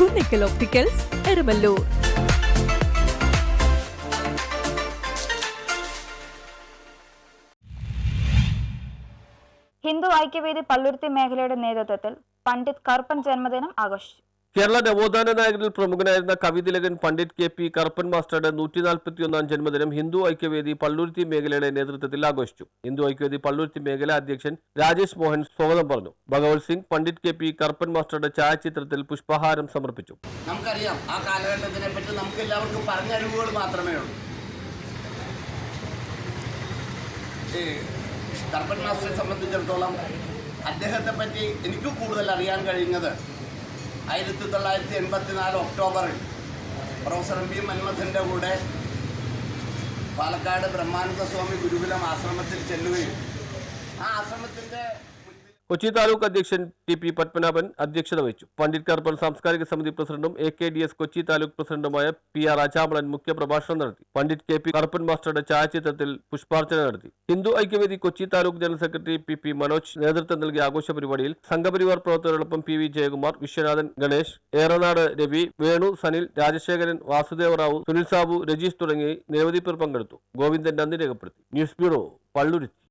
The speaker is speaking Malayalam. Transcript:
കുന്നിക്കൽ ഒപ്റ്റിക്കൽസ് എരുമല്ലൂർ ഹിന്ദു ഐക്യവേദി പള്ളുരുത്തി മേഖലയുടെ നേതൃത്വത്തിൽ പണ്ഡിറ്റ് കറുപ്പൻ ജന്മദിനം ആഘോഷിച്ചു. കേരള നവോത്ഥാന നായകരിൽ പ്രമുഖനായിരുന്ന കവിതിലകൻ പണ്ഡിറ്റ് കെ പി കറുപ്പൻ മാസ്റ്ററുടെ നൂറ്റി നാൽപ്പത്തിയൊന്നാം ജന്മദിനം ഹിന്ദു ഐക്യവേദി പള്ളുരുത്തി മേഖലയുടെ നേതൃത്വത്തിൽ ആഘോഷിച്ചു. ഹിന്ദു ഐക്യവേദി പള്ളുരുത്തി മേഖല അധ്യക്ഷൻ രാജേഷ് മോഹൻ സ്വാഗതം പറഞ്ഞു. ഭഗവത് സിംഗ് പണ്ഡിറ്റ് കെ പി കറുപ്പൻ മാസ്റ്ററുടെ ഛായാചിത്രത്തിൽ പുഷ്പഹാരം സമർപ്പിച്ചു. നമുക്കറിയാം ആ കാലഘട്ടത്തിനെ പറ്റി നമുക്ക് എല്ലാവർക്കും പറഞ്ഞറിവുകൾ മാത്രമേ ഉള്ളൂ. ഈ കർപ്പൻ മാസ്റ്ററെ സംബന്ധിച്ചിടത്തോളം അദ്ദേഹത്തെ പറ്റി എനിക്ക് കൂടുതൽ അറിയാൻ കഴിയുന്നത് ആയിരത്തി തൊള്ളായിരത്തി എൺപത്തിനാല് ഒക്ടോബറിൽ പ്രൊഫസർ എം പി മന്മഥന്റെ കൂടെ പാലക്കാട് ബ്രഹ്മാനന്ദ സ്വാമി ഗുരുകുലം ആശ്രമത്തിൽ ചെല്ലുകയും ആ ആശ്രമത്തിന്റെ കൊച്ചി താലൂക്ക് അധ്യക്ഷൻ ടി പി പത്മനാഭൻ അധ്യക്ഷത വഹിച്ചു. പണ്ഡിറ്റ് കറുപ്പൻ സാംസ്കാരിക സമിതി പ്രസിഡന്റും A K D S Kochi taluk പ്രസിഡന്റുമായ പി ആർ രാജാമളൻ മുഖ്യപ്രഭാഷണം നടത്തി. പണ്ഡിറ്റ് കെ പി കറുപ്പൻ മാസ്റ്ററുടെ ഛായാചിത്രത്തിൽ പുഷ്പാർച്ചന നടത്തി. Hindu Aikyavedi Kochi taluk general secretary P P Manoj നേതൃത്വം നൽകിയ ആഘോഷ പരിപാടിയിൽ സംഘപരിവാർ പ്രവർത്തകരോടൊപ്പം പി വി ജയകുമാർ വിശ്വനാഥൻ ഗണേഷ് ഏറനാട് രവി വേണു സനിൽ രാജശേഖരൻ വാസുദേവറാവു സുനിൽ സാബു രജീഷ് തുടങ്ങി നിരവധി പേർ പങ്കെടുത്തു. ഗോവിന്ദൻ നന്ദി രേഖപ്പെടുത്തി. News bureau Palluruthy.